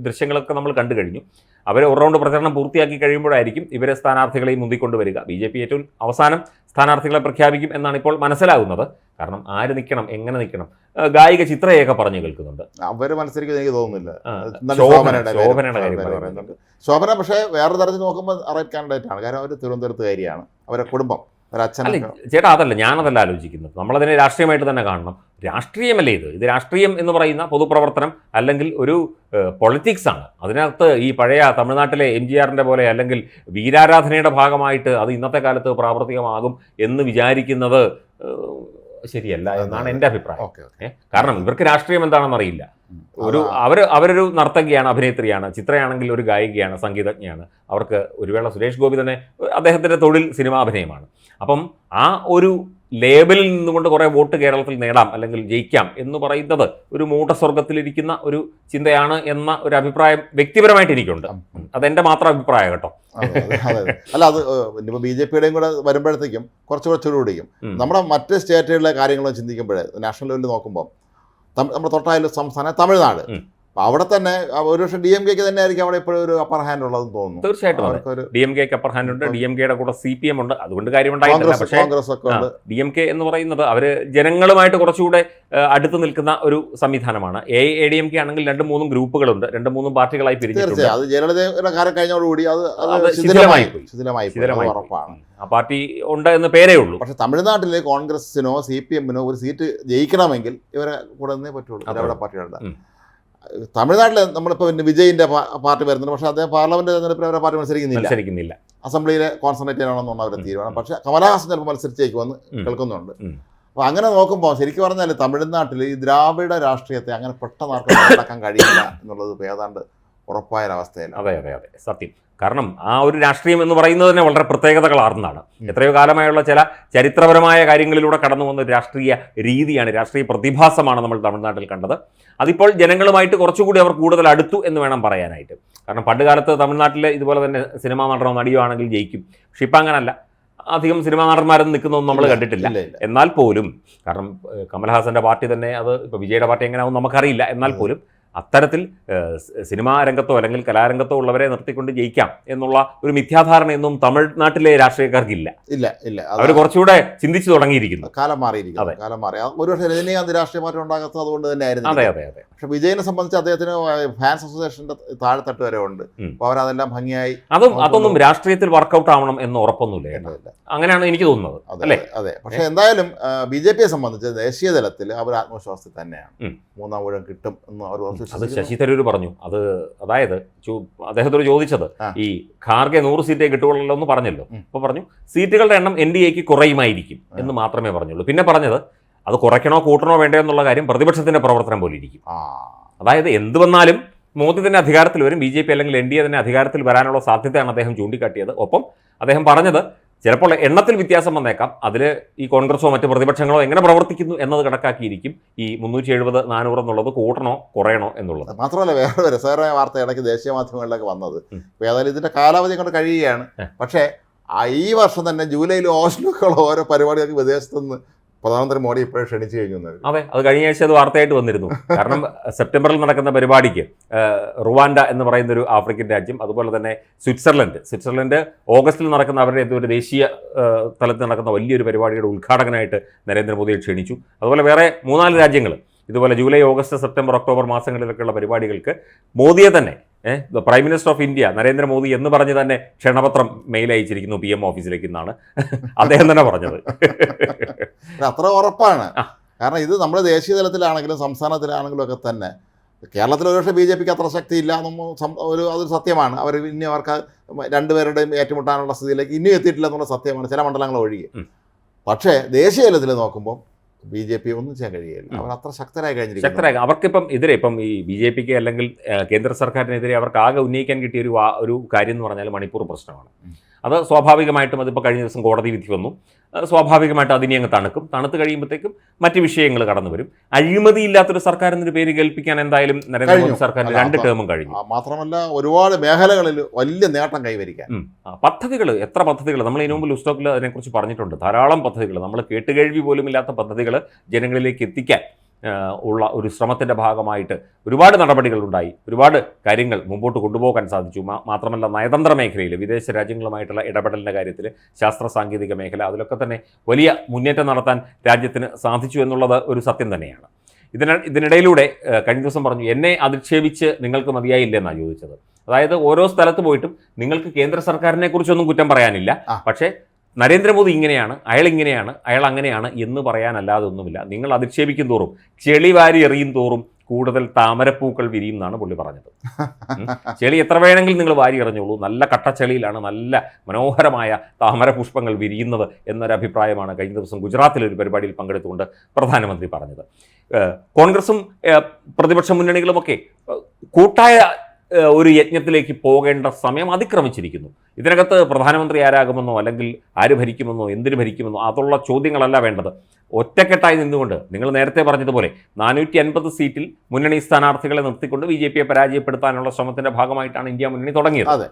ദൃശ്യങ്ങളൊക്കെ നമ്മൾ കണ്ടു കഴിഞ്ഞു. അവരെ ഒരു റൗണ്ട് പ്രചരണം പൂർത്തിയാക്കി കഴിയുമ്പോഴായിരിക്കും ഇവരെ സ്ഥാനാർത്ഥികളെയും മുന്തിക്കൊണ്ട് വരിക ബി ജെ പി ഏറ്റവും അവസാനം സ്ഥാനാർത്ഥികളെ പ്രഖ്യാപിക്കും എന്നാണ് ഇപ്പോൾ മനസ്സിലാകുന്നത്. കാരണം ആര് നിൽക്കണം എങ്ങനെ നിൽക്കണം? ഗായിക ചിത്രയൊക്കെ പറഞ്ഞു കേൾക്കുന്നുണ്ട്. അവർ മത്സരിക്കുന്നത് എനിക്ക് തോന്നുന്നില്ല. ശോഭന പക്ഷേ വേറെ തരത്തിൽ നോക്കുമ്പോൾ റൈറ്റ് കാൻഡിഡേറ്റ് ആണ്. കാരണം അവർ തിരുവനന്തപുരത്തുകാരിയാണ് അവരെ കുടുംബം ഒരച്ഛനൊക്കെ ചേട്ടാ അതല്ല ഞാനതല്ല ആലോചിക്കുന്നത്. നമ്മളതിനെ രാഷ്ട്രീയമായിട്ട് തന്നെ കാണണം. രാഷ്ട്രീയമല്ലേ ഇത്? ഇത് രാഷ്ട്രീയം എന്ന് പറയുന്ന പൊതുപ്രവർത്തനം അല്ലെങ്കിൽ ഒരു പൊളിറ്റിക്സ് ആണ്. അതിനകത്ത് ഈ പഴയ തമിഴ്നാട്ടിലെ എം ജി ആറിന്റെ പോലെ അല്ലെങ്കിൽ വീരാരാധനയുടെ ഭാഗമായിട്ട് അത് ഇന്നത്തെ കാലത്ത് പ്രാവർത്തികമാകും എന്ന് വിചാരിക്കുന്നത് ശരിയല്ല എന്നാണ് എന്റെ അഭിപ്രായം. കാരണം ഇവർക്ക് രാഷ്ട്രീയം എന്താണെന്ന് അറിയില്ല. ഒരു. അവർ അവരൊരു നർത്തകിയാണ് അഭിനേത്രിയാണ് ചിത്രയാണെങ്കിൽ ഒരു ഗായികയാണ് സംഗീതജ്ഞയാണ്. അവർക്ക് ഒരു വേള സുരേഷ് ഗോപി തന്നെ അദ്ദേഹത്തിന്റെ തൊഴിൽ സിനിമാഭിനയമാണ് അപ്പം ആ ഒരു ലേബലിൽ നിന്നുകൊണ്ട് കുറേ വോട്ട് കേരളത്തിൽ നേടാം അല്ലെങ്കിൽ ജയിക്കാം എന്ന് പറയുന്നത് ഒരു മൂട്ടസ്വർഗത്തിലിരിക്കുന്ന ഒരു ചിന്തയാണ് എന്ന ഒരു അഭിപ്രായം വ്യക്തിപരമായിട്ട് എനിക്കുണ്ട്. അതെന്റെ മാത്രം അഭിപ്രായം കേട്ടോ. അല്ല അത് ഇനിയിപ്പോൾ ബി ജെ പിയുടെയും കൂടെ വരുമ്പോഴത്തേക്കും കുറച്ച് ചുരുടിക്കും കൂടിയും നമ്മുടെ മറ്റ് സ്റ്റേറ്റുകളിലെ കാര്യങ്ങൾ ചിന്തിക്കുമ്പോൾ നാഷണൽ ലെവലിൽ നോക്കുമ്പോൾ നമ്മുടെ തൊട്ടായാലും സംസ്ഥാനം തമിഴ്നാട്. അപ്പൊ അവിടെ തന്നെ ഒരു പക്ഷേ ഡി എം കെക്ക് തന്നെ ആയിരിക്കും അവിടെ ഇപ്പോഴും ഒരു അപ്പർ ഹാൻഡ് ഉള്ളതെന്ന് തോന്നുന്നു. തീർച്ചയായിട്ടും ഡി എം കെക്ക് അപ്പർ ഹാൻഡ് ഉണ്ട് ഡി എം കെയുടെ കൂടെ സി പി എം ഉണ്ട്. അതുകൊണ്ട് കാര്യം പക്ഷേ കോൺഗ്രസ് ഒക്കെ ഉണ്ട്. ഡി എം കെ എന്ന് പറയുന്നത് അവർ ജനങ്ങളുമായിട്ട് കുറച്ചുകൂടെ അടുത്ത് നിൽക്കുന്ന ഒരു സംവിധാനമാണ്. A A D M K ആണെങ്കിൽ രണ്ടും മൂന്നും ഗ്രൂപ്പുകളുണ്ട്. രണ്ടും മൂന്നും പാർട്ടികളായി പിരിഞ്ഞിട്ടുണ്ട്. അത് ജയലളിതയുടെ കാലം കഴിഞ്ഞോടുകൂടി അത് ശിഥിലമായി പോയി. ശിഥിലമായി ഉറപ്പാണ്. ആ പാർട്ടി ഉണ്ട് എന്ന് പേരേ ഉള്ളൂ. പക്ഷേ തമിഴ്നാട്ടിലെ കോൺഗ്രസിനോ സി പി എമ്മിനോ ഒരു സീറ്റ് ജയിക്കണമെങ്കിൽ ഇവരെ കൂടെ നിന്നേ പറ്റുള്ളൂ. പാർട്ടികളുടെ. തമിഴ്നാട്ടിൽ നമ്മളിപ്പോൾ പിന്നെ വിജയിന്റെ പാർട്ടി വരുന്നുണ്ട്. പക്ഷേ അദ്ദേഹം പാർലമെന്റ് തെരഞ്ഞെടുപ്പിൽ അവരെ പാർട്ടി മത്സരിക്കുന്നില്ല. മത്സരിക്കുന്നില്ല. അസംബ്ലിയിലെ കോൺസെൻട്രേറ്റ് ചെയ്യണമെന്നാണ് അവരുടെ തീരുമാനം. പക്ഷേ കമലഹാസൻ ചിലപ്പോൾ മത്സരിച്ചേക്കുമെന്ന് വന്ന് കേൾക്കുന്നുണ്ട്. അപ്പോൾ അങ്ങനെ നോക്കുമ്പോൾ ശരിക്കും പറഞ്ഞാൽ തമിഴ്നാട്ടിൽ ഈ ദ്രാവിഡ രാഷ്ട്രീയത്തെ അങ്ങനെ പെട്ടെന്ന് ആർക്കും നടക്കാൻ കഴിയില്ല എന്നുള്ളത് ഇപ്പൊ ഏതാണ്ട് അവസ്ഥയാണ് അതെ അതെ അതെ. സത്യം. കാരണം ആ ഒരു രാഷ്ട്രീയം എന്ന് പറയുന്നത് തന്നെ വളരെ പ്രത്യേകതകളാർന്നതാണ്. എത്രയോ കാലമായുള്ള ചില ചരിത്രപരമായ കാര്യങ്ങളിലൂടെ കടന്നു വന്ന ഒരു രാഷ്ട്രീയ രീതിയാണ് രാഷ്ട്രീയ പ്രതിഭാസമാണ് നമ്മൾ തമിഴ്നാട്ടിൽ കണ്ടത്. അതിപ്പോൾ ജനങ്ങളുമായിട്ട് കുറച്ചുകൂടി അവർ കൂടുതൽ അടുത്തു എന്ന് വേണം പറയാനായിട്ട്. കാരണം പണ്ടുകാലത്ത് തമിഴ്നാട്ടിലെ തമിഴ്നാട്ടിൽ ഇതുപോലെ തന്നെ സിനിമാ നടനോ നടിയോ ആണെങ്കിൽ ജയിക്കും. പക്ഷെ ഇപ്പം അങ്ങനല്ല. അധികം സിനിമാ നടന്മാരൊന്നും നിൽക്കുന്നൊന്നും നമ്മൾ കണ്ടിട്ടില്ല. എന്നാൽ പോലും കാരണം കമൽഹാസന്റെ പാർട്ടി തന്നെ അത് ഇപ്പോൾ വിജയുടെ പാർട്ടി എങ്ങനെയാവും നമുക്കറിയില്ല. എന്നാൽ പോലും അത്തരത്തിൽ സിനിമാ രംഗത്തോ അല്ലെങ്കിൽ കലാരംഗത്തോ ഉള്ളവരെ നിർത്തിക്കൊണ്ട് ജയിക്കാം എന്നുള്ള ഒരു മിഥ്യാധാരണയൊന്നും തമിഴ്നാട്ടിലെ രാഷ്ട്രീയക്കാർക്കില്ല. ഇല്ല ഇല്ല. അവർ കുറച്ചുകൂടെ ചിന്തിച്ചു തുടങ്ങിയിരിക്കുന്നു. കാലം മാറിയിരിക്കുന്നു കാലം മാറി. ഒരു വർഷം രജനീകാന്ത് രാഷ്ട്രീയ മാറ്റം ഉണ്ടാകാത്തത് അതുകൊണ്ട് തന്നെ ആയിരുന്നു അതെ അതെ അതെ. പക്ഷെ വിജയനെ സംബന്ധിച്ച് അദ്ദേഹത്തിന് ഫാൻസ് അസോസിയേഷന്റെ താഴെത്തട്ട് വരെ ഉണ്ട്. അപ്പൊ അപ്പോൾ അവരതെല്ലാം ഭംഗിയായി അതും അതൊന്നും രാഷ്ട്രീയത്തിൽ വർക്കൗട്ട് ആവണം എന്ന് ഉറപ്പൊന്നുമില്ല. അങ്ങനെയാണ് എനിക്ക് തോന്നുന്നത് അതെ? അതെ. പക്ഷെ എന്തായാലും ബി ജെ പിയെ സംബന്ധിച്ച് ദേശീയ തലത്തിൽ അവർ ആത്മവിശ്വാസത്തിൽ തന്നെയാണ്. മൂന്നാം ഊഴം കിട്ടും എന്ന് അവർ അത് ശശി തരൂർ പറഞ്ഞു. അത് അതായത് അദ്ദേഹത്തോട് ചോദിച്ചത് ഈ ഖാർഗെ നൂറ് സീറ്റേ കിട്ടുകയുള്ളൂ എന്ന് പറഞ്ഞല്ലോ അപ്പൊ അപ്പോൾ പറഞ്ഞു സീറ്റുകളുടെ എണ്ണം എൻ ഡി എക്ക് കുറയുമായിരിക്കും എന്ന് മാത്രമേ പറഞ്ഞുള്ളൂ. പിന്നെ പറഞ്ഞത് അത് കുറയ്ക്കണോ കൂട്ടണോ വേണ്ടോ എന്നുള്ള കാര്യം പ്രതിപക്ഷത്തിന്റെ പ്രവർത്തനം പോലെ ഇരിക്കും. അതായത് എന്ത് വന്നാലും മോദി തന്നെ അധികാരത്തിൽ വരും ബി ജെ പി അല്ലെങ്കിൽ എൻ ഡി എ തന്നെ അധികാരത്തിൽ വരാനുള്ള സാധ്യതയാണ് അദ്ദേഹം ചൂണ്ടിക്കാട്ടിയത്. ഒപ്പം അദ്ദേഹം പറഞ്ഞത് ചിലപ്പോൾ എണ്ണത്തിൽ വ്യത്യാസം വന്നേക്കാം. അതിൽ ഈ കോൺഗ്രസോ മറ്റ് പ്രതിപക്ഷങ്ങളോ എങ്ങനെ പ്രവർത്തിക്കുന്നു എന്നത് കണക്കാക്കിയിരിക്കും ഈ മുന്നൂറ്റി എഴുപത് നാനൂറ് എന്നുള്ളത് കൂട്ടണോ കുറയണോ എന്നുള്ളത്. മാത്രമല്ല വേറെ രസകരമായ വാർത്ത ഇടയ്ക്ക് ദേശീയ മാധ്യമങ്ങളിലൊക്കെ വന്നത്. ഏതായാലും ഇതിന്റെ കാലാവധി കൊണ്ട് കഴിയുകയാണ്. പക്ഷേ ഈ വർഷം തന്നെ ജൂലൈയിൽ ഓസ്ലോക്കുള്ള ഓരോ പരിപാടികൾക്ക് വിദേശത്തു നിന്ന് പ്രധാനമന്ത്രി മോഡി ഇപ്പോഴും ക്ഷണിച്ചു കഴിഞ്ഞു. അതെ അത് കഴിഞ്ഞ ആഴ്ച അത് വാർത്തയായിട്ട് വന്നിരുന്നു. കാരണം സെപ്റ്റംബറിൽ നടക്കുന്ന പരിപാടിക്ക് റുവാൻഡ എന്ന് പറയുന്ന ഒരു ആഫ്രിക്കൻ രാജ്യം അതുപോലെ തന്നെ സ്വിറ്റ്സർലൻഡ്. സ്വിറ്റ്സർലൻഡ് ഓഗസ്റ്റിൽ നടക്കുന്ന അവരുടെ ഒരു ദേശീയ തലത്തിൽ നടക്കുന്ന വലിയൊരു പരിപാടിയുടെ ഉദ്ഘാടകനായിട്ട് നരേന്ദ്രമോദിയെ ക്ഷണിച്ചു. അതുപോലെ വേറെ മൂന്നാൽ രാജ്യങ്ങൾ ഇതുപോലെ ജൂലൈ ഓഗസ്റ്റ് സെപ്റ്റംബർ ഒക്ടോബർ മാസങ്ങളിലൊക്കെയുള്ള പരിപാടികൾക്ക് മോദിയെ തന്നെ ഏഹ് prime minister of India Narendra Modi എന്ന് പറഞ്ഞ് തന്നെ ക്ഷണപത്രം മെയിൽ അയച്ചിരിക്കുന്നു പി എം ഓഫീസിലേക്ക് എന്നാണ് അദ്ദേഹം തന്നെ പറഞ്ഞത്. അത്ര ഉറപ്പാണ്. കാരണം ഇത് നമ്മുടെ ദേശീയ തലത്തിലാണെങ്കിലും സംസ്ഥാനത്തിലാണെങ്കിലും ഒക്കെ തന്നെ കേരളത്തിൽ ഒരുപക്ഷെ ബി ജെ പിക്ക് അത്ര ശക്തി ഇല്ല എന്നൊന്നും സം- ഒരു അതൊരു സത്യമാണ്. അവർ ഇനി അവർക്ക് രണ്ടുപേരുടെയും ഏറ്റുമുട്ടാനുള്ള സ്ഥിതിയിലേക്ക് ഇനിയും എത്തിയിട്ടില്ല എന്നുള്ള സത്യമാണ് ചില മണ്ഡലങ്ങൾ ഒഴികെ. പക്ഷേ ദേശീയ തലത്തിൽ നോക്കുമ്പോൾ ബി ജെ പി ഒന്നും ചെയ്യാൻ കഴിയില്ല. അവർ അത്ര ശക്തരായി കഴിഞ്ഞിരിക്കും ശക്തരായി അവർക്കിപ്പം എതിരെ ഇപ്പം ഈ ബി ജെ പിക്ക് അല്ലെങ്കിൽ കേന്ദ്ര സർക്കാരിനെതിരെ അവർക്ക് ആകെ ഉന്നയിക്കാൻ കിട്ടിയ ഒരു ഒരു കാര്യം എന്ന് പറഞ്ഞാൽ മണിപ്പൂർ പ്രശ്നമാണ്. അത് സ്വാഭാവികമായിട്ടും അതിപ്പോൾ കഴിഞ്ഞ ദിവസം കോടതി വിധി വന്നു. സ്വാഭാവികമായിട്ടും അതിനെ അങ്ങ് തണുക്കും. തണുത്ത് കഴിയുമ്പോഴത്തേക്കും മറ്റ് വിഷയങ്ങൾ കടന്നു വരും. അഴിമതിയില്ലാത്തൊരു സർക്കാർ എന്നൊരു പേര് കേൾപ്പിക്കാൻ എന്തായാലും നരേന്ദ്രമോദി. സർക്കാരിന് രണ്ട് ടേമും കഴിഞ്ഞു. മാത്രമല്ല ഒരുപാട് മേഖലകളിൽ വലിയ നേട്ടം കൈവരിക്കാൻ. പദ്ധതികൾ എത്ര പദ്ധതികൾ നമ്മൾ ഇതിനു മുമ്പ് ലുസ്റ്റോക്കിൽ അതിനെക്കുറിച്ച് പറഞ്ഞിട്ടുണ്ട്. ധാരാളം പദ്ധതികൾ നമ്മൾ കേട്ടുകേഴ്വി പോലും ഇല്ലാത്ത പദ്ധതികൾ ജനങ്ങളിലേക്ക് എത്തിക്കാൻ. ഉള്ള ഒരു ശ്രമത്തിന്റെ ഭാഗമായിട്ട് ഒരുപാട് നടപടികളുണ്ടായി ഒരുപാട് കാര്യങ്ങൾ മുമ്പോട്ട് കൊണ്ടുപോകാൻ സാധിച്ചു. മാത്രമല്ല നയതന്ത്ര മേഖലയിൽ വിദേശ രാജ്യങ്ങളുമായിട്ടുള്ള ഇടപെടലിന്റെ കാര്യത്തിൽ ശാസ്ത്ര സാങ്കേതിക മേഖല അതിലൊക്കെ തന്നെ വലിയ മുന്നേറ്റം നടത്താൻ രാജ്യത്തിന് സാധിച്ചു എന്നുള്ളത് ഒരു സത്യം തന്നെയാണ്. ഇതിന ഇതിനിടയിലൂടെ കഴിഞ്ഞ ദിവസം പറഞ്ഞു എന്നെ അധിക്ഷേപിച്ച് നിങ്ങൾക്ക് മതിയായില്ല എന്നാണ് ചോദിച്ചത്. അതായത് ഓരോ സ്ഥലത്ത് പോയിട്ടും നിങ്ങൾക്ക് കേന്ദ്ര സർക്കാരിനെ കുറിച്ചൊന്നും കുറ്റം പറയാനില്ല. പക്ഷേ നരേന്ദ്രമോദി ഇങ്ങനെയാണ് അയാൾ ഇങ്ങനെയാണ് അയാൾ അങ്ങനെയാണ് എന്ന് പറയാനല്ലാതെ ഒന്നുമില്ല. നിങ്ങൾ അധിക്ഷേപിക്കും തോറും ചെളി വാരി എറിയും തോറും കൂടുതൽ താമരപ്പൂക്കൾ വിരിയും എന്നാണ് പുള്ളി പറഞ്ഞത്. ചെളി എത്ര വേണമെങ്കിലും നിങ്ങൾ വാരി എറിഞ്ഞോളൂ. നല്ല കട്ടച്ചെളിയിലാണ് നല്ല മനോഹരമായ താമര പുഷ്പങ്ങൾ വിരിയുന്നത് എന്നൊരഭിപ്രായമാണ് കഴിഞ്ഞ ദിവസം ഗുജറാത്തിലെ ഒരു പരിപാടിയിൽ പങ്കെടുത്തുകൊണ്ട് പ്രധാനമന്ത്രി പറഞ്ഞത്. കോൺഗ്രസും പ്രതിപക്ഷ മുന്നണികളുമൊക്കെ കൂട്ടായ ഒരു യജ്ഞത്തിലേക്ക് പോകേണ്ട സമയം അതിക്രമിച്ചിരിക്കുന്നു. ഇതിനകത്ത് പ്രധാനമന്ത്രി ആരാകുമെന്നോ അല്ലെങ്കിൽ ആര് ഭരിക്കുമെന്നോ എന്തിന് ഭരിക്കുമെന്നോ അതുള്ള ചോദ്യങ്ങളല്ല വേണ്ടത്. ഒറ്റക്കെട്ടായി നിന്നുകൊണ്ട് നിങ്ങൾ നേരത്തെ പറഞ്ഞതുപോലെ നാനൂറ്റി അൻപത് സീറ്റിൽ മുന്നണി സ്ഥാനാർത്ഥികളെ നിർത്തിക്കൊണ്ട് ബി ജെ പിയെ പരാജയപ്പെടുത്താനുള്ള ശ്രമത്തിന്റെ ഭാഗമായിട്ടാണ് ഇന്ത്യ മുന്നണി തുടങ്ങിയത്. അതെ.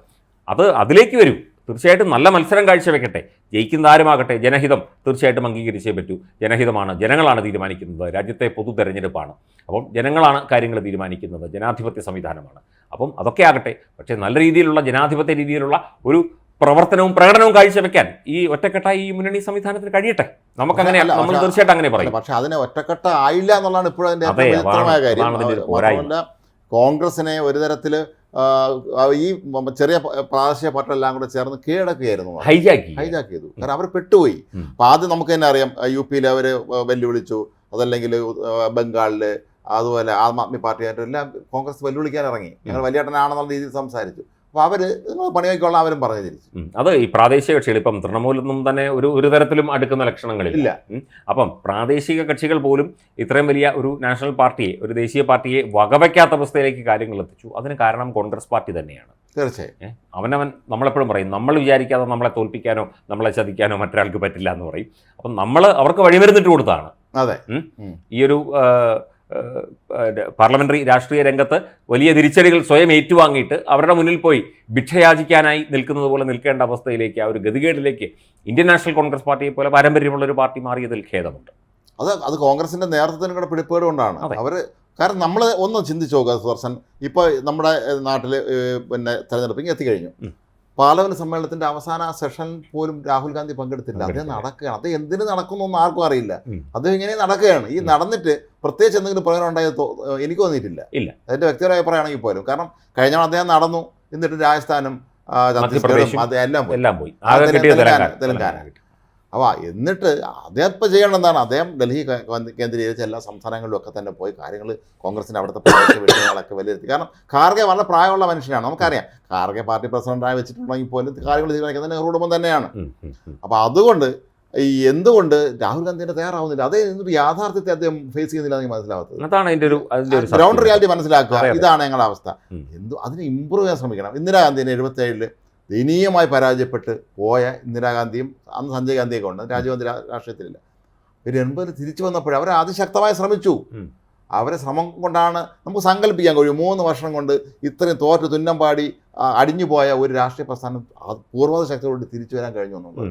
അത് അതിലേക്ക് വരും. തീർച്ചയായിട്ടും നല്ല മത്സരം കാഴ്ചവെക്കട്ടെ. ജയിക്കുന്ന ആരുമാകട്ടെ ജനഹിതം തീർച്ചയായിട്ടും അംഗീകരിച്ചേ പറ്റൂ. ജനഹിതമാണ് ജനങ്ങളാണ് തീരുമാനിക്കുന്നത്. രാജ്യത്തെ പൊതു തെരഞ്ഞെടുപ്പാണ്. അപ്പം ജനങ്ങളാണ് കാര്യങ്ങൾ തീരുമാനിക്കുന്നത്. ജനാധിപത്യ സംവിധാനമാണ്. അപ്പം അതൊക്കെ ആകട്ടെ. പക്ഷേ നല്ല രീതിയിലുള്ള ജനാധിപത്യ രീതിയിലുള്ള ഒരു പ്രവർത്തനവും പ്രകടനവും കാഴ്ചവെക്കാൻ ഈ ഒറ്റക്കെട്ടായി ഈ മുന്നണി സംവിധാനത്തിന് കഴിയട്ടെ? നമുക്കങ്ങനെ നമ്മൾ തീർച്ചയായിട്ടും അങ്ങനെ പറയും. പക്ഷെ അതിനെ ഒറ്റക്കെട്ട ആയില്ല എന്നുള്ളതാണ് ഇപ്പോഴും അതിന്റെ വിചിത്രമായ കാര്യം. കോൺഗ്രസിനെ ഒരു ആ, ഈ ചെറിയ പ്രാദേശിക എല്ലാം കൂടെ ചേർന്ന് കീഴടക്കുകയായിരുന്നു. ഹൈജാക്ക് ഹൈജാക്ക് ചെയ്തു. കാരണം അവർ പെട്ടുപോയി. ഉം. അപ്പൊ ആദ്യം നമുക്ക് തന്നെ അറിയാം. യു പിയിൽ അവർ വെല്ലുവിളിച്ചു. അതല്ലെങ്കിൽ ബംഗാളിൽ അതുപോലെ ആം ആദ്മി പാർട്ടിയായിട്ടും എല്ലാം കോൺഗ്രസ് വെല്ലുവിളിക്കാൻ ഇറങ്ങി. ഞങ്ങൾ വലിയേട്ടനാണെന്നുള്ള രീതിയിൽ സംസാരിച്ചു. അപ്പോൾ അവർ നിങ്ങൾ പണിയൊക്കെയുള്ള അവരും പറഞ്ഞു തിരിച്ചു. അത് ഈ പ്രാദേശിക കക്ഷികൾ ഇപ്പം തൃണമൂലൊന്നും തന്നെ ഒരു ഒരു തരത്തിലും അടുക്കുന്ന ലക്ഷണങ്ങളിൽ ഇല്ല. അപ്പം പ്രാദേശിക കക്ഷികൾ പോലും ഇത്രയും വലിയ ഒരു നാഷണൽ പാർട്ടിയെ ഒരു ദേശീയ പാർട്ടിയെ വകവയ്ക്കാത്ത അവസ്ഥയിലേക്ക് കാര്യങ്ങൾ എത്തിച്ചു. അതിന് കാരണം കോൺഗ്രസ് പാർട്ടി തന്നെയാണ്. തീർച്ചയായും? അവനവൻ നമ്മളെപ്പോഴും പറയും നമ്മൾ വിചാരിക്കാതെ നമ്മളെ തോൽപ്പിക്കാനോ നമ്മളെ ചതിക്കാനോ മറ്റൊരാൾക്ക് പറ്റില്ല എന്ന് പറയും. അപ്പം നമ്മൾ അവർക്ക് വഴിമരുന്നിട്ട് കൊടുത്താണ് അതെ. ഈ ഒരു പാർലമെന്ററി രാഷ്ട്രീയ രംഗത്ത് വലിയ തിരിച്ചടികൾ സ്വയം ഏറ്റുവാങ്ങിയിട്ട് അവരുടെ മുന്നിൽ പോയി ഭിക്ഷയാചിക്കാനായി നിൽക്കുന്നത് പോലെ നിൽക്കേണ്ട അവസ്ഥയിലേക്ക് ആ ഒരു ഗതികേടിലേക്ക് ഇന്ത്യൻ നാഷണൽ കോൺഗ്രസ് പാർട്ടിയെ പോലെ പാരമ്പര്യമുള്ള ഒരു പാർട്ടി മാറിയതിൽ ഖേദമുണ്ട്. അത് അത് കോൺഗ്രസിന്റെ നേതൃത്വത്തിന് കൂടെ പിടിപ്പേട് കൊണ്ടാണ്. അവർ കാരണം നമ്മൾ ഒന്ന് ചിന്തിച്ചു നോക്കുക സുദർശൻ ഇപ്പോൾ നമ്മുടെ നാട്ടിൽ പിന്നെ തെരഞ്ഞെടുപ്പിങ് എത്തിക്കഴിഞ്ഞു. പാർലമെന്റ് സമ്മേളനത്തിന്റെ അവസാന സെഷൻ പോലും രാഹുൽ ഗാന്ധി പങ്കെടുത്തില്ല. അദ്ദേഹം നടക്കുകയാണ്. അത് എന്തിന് നടക്കുന്നൊന്നും ആർക്കും അറിയില്ല. അത് ഇങ്ങനെ നടക്കുകയാണ്. ഈ നടന്നിട്ട് പ്രത്യേകിച്ച് എന്തെങ്കിലും പ്രയോജനം ഉണ്ടായത് എനിക്ക് തോന്നിയിട്ടില്ല. ഇല്ല. അതിന്റെ വ്യക്തിപരമായ അഭിപ്രായമാണെങ്കിൽ പോലും. കാരണം കഴിഞ്ഞ അദ്ദേഹം നടന്നു. എന്നിട്ട് രാജസ്ഥാനും എല്ലാം പോയി. തെലങ്കാന, അപ്പോൾ എന്നിട്ട് അദ്ദേഹം ഇപ്പോൾ എന്നാണ് അദ്ദേഹം ഡൽഹി കേന്ദ്രീകരിച്ച എല്ലാ സംസ്ഥാനങ്ങളിലും ഒക്കെ തന്നെ പോയി കാര്യങ്ങൾ കോൺഗ്രസിന്റെ അവിടുത്തെ പ്രാദേശിക വിഷയങ്ങളൊക്കെ വിലയിരുത്തി. കാരണം ഖാർഗെ വളരെ പ്രായമുള്ള മനുഷ്യനാണ് നമുക്കറിയാം. ഖാർഗെ പാർട്ടി പ്രസിഡന്റായി വെച്ചിട്ടുണ്ടെങ്കിൽ പോലും കാര്യങ്ങൾ തീരുമാനിക്കുന്നത് നെഹ്റു കുടുംബം തന്നെയാണ്. അപ്പോൾ അതുകൊണ്ട് ഈ എന്തുകൊണ്ട് രാഹുൽ ഗാന്ധിയുടെ തയ്യാറാവുന്നില്ല? അതേ എന്നിട്ട് യാഥാർത്ഥ്യത്തെ അദ്ദേഹം ഫേസ് ചെയ്യുന്നില്ല എന്ന് മനസ്സിലാവാത്തത്. അതാണ് അതിന്റെ ഒരു ഗ്രൗണ്ട് റിയാലിറ്റി മനസ്സിലാക്കുക. ഇതാണ് ഞങ്ങളുടെ അവസ്ഥ. എന്തോ എന്തു അതിനെ ഇമ്പ്രൂവ് ചെയ്യാൻ ശ്രമിക്കണം. ഇന്ദിരാഗാന്ധിനെ എഴുപത്തേഴിൽ ദയനീയമായി പരാജയപ്പെട്ട് പോയ ഇന്ദിരാഗാന്ധിയും അന്ന് സഞ്ജയ് ഗാന്ധിയൊക്കെ ഉണ്ട്. രാജീവ് രാഷ്ട്രീയത്തിലില്ല. ഒരു എൺപതിൽ തിരിച്ചു വന്നപ്പോൾ അവർ അതിശക്തമായി ശ്രമിച്ചു. അവരെ ശ്രമം കൊണ്ടാണ് നമുക്ക് സങ്കല്പിക്കാൻ കഴിയും. മൂന്ന് വർഷം കൊണ്ട് ഇത്രയും തോറ്റ് തുന്നം പാടി അടിഞ്ഞു പോയ ഒരു രാഷ്ട്രീയ പ്രസ്ഥാനം പൂർവത ശക്തിയോട് തിരിച്ചു വരാൻ കഴിഞ്ഞു എന്നുള്ളത്.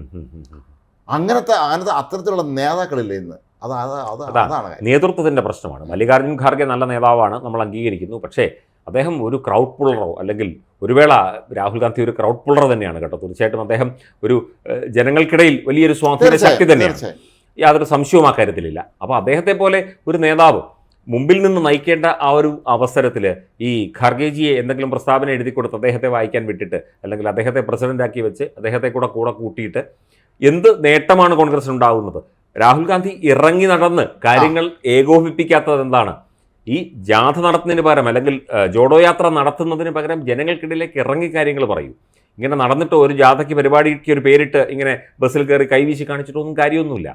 അങ്ങനത്തെ അങ്ങനത്തെ അത്തരത്തിലുള്ള നേതാക്കളില്ല ഇന്ന്? അത് അത് അത് അതാണ്. നേതൃത്വത്തിന്റെ നേതൃത്വത്തിന്റെ പ്രശ്നമാണ്. മല്ലികാർജുൻ ഖാർഗെ നല്ല നേതാവാണ് നമ്മൾ അംഗീകരിക്കുന്നു. പക്ഷേ അദ്ദേഹം ഒരു ക്രൗഡ് പുള്ളറോ അല്ലെങ്കിൽ ഒരു വേള രാഹുൽ ഗാന്ധി ഒരു ക്രൗഡ് പുള്ളർ തന്നെയാണ് കേട്ടോ. തീർച്ചയായിട്ടും അദ്ദേഹം ഒരു ജനങ്ങൾക്കിടയിൽ വലിയൊരു സ്വാധീന ശക്തി തന്നെയാണ്. യാതൊരു സംശയവും ആ കാര്യത്തിലില്ല. അപ്പോൾ അദ്ദേഹത്തെ പോലെ ഒരു നേതാവ് മുമ്പിൽ നിന്ന് നയിക്കേണ്ട ആ ഒരു അവസരത്തിൽ ഈ ഖർഗേജിയെ എന്തെങ്കിലും പ്രസ്താവന എഴുതി കൊടുത്ത് അദ്ദേഹത്തെ വായിക്കാൻ വിട്ടിട്ട് അല്ലെങ്കിൽ അദ്ദേഹത്തെ പ്രസിഡന്റാക്കി വെച്ച് അദ്ദേഹത്തെ കൂടെ കൂടെ കൂട്ടിയിട്ട് എന്ത് നേട്ടമാണ് കോൺഗ്രസ് ഉണ്ടാകുന്നത് രാഹുൽ ഗാന്ധി ഇറങ്ങി നടന്ന് കാര്യങ്ങൾ ഏകോപിപ്പിക്കാത്തത് എന്താണ്? ഈ ജാഥ നടത്തുന്നതിന് പകരം അല്ലെങ്കിൽ ജോഡോ യാത്ര നടത്തുന്നതിന് പകരം ജനങ്ങൾക്കിടയിലേക്ക് ഇറങ്ങി കാര്യങ്ങൾ പറയൂ. ഇങ്ങനെ നടന്നിട്ട് ഒരു ജാഥയ്ക്ക് പരിപാടിക്ക് ഒരു പേരിട്ട് ഇങ്ങനെ ബസ്സിൽ കയറി കൈവീശി കാണിച്ചിട്ടൊന്നും കാര്യമൊന്നുമില്ല.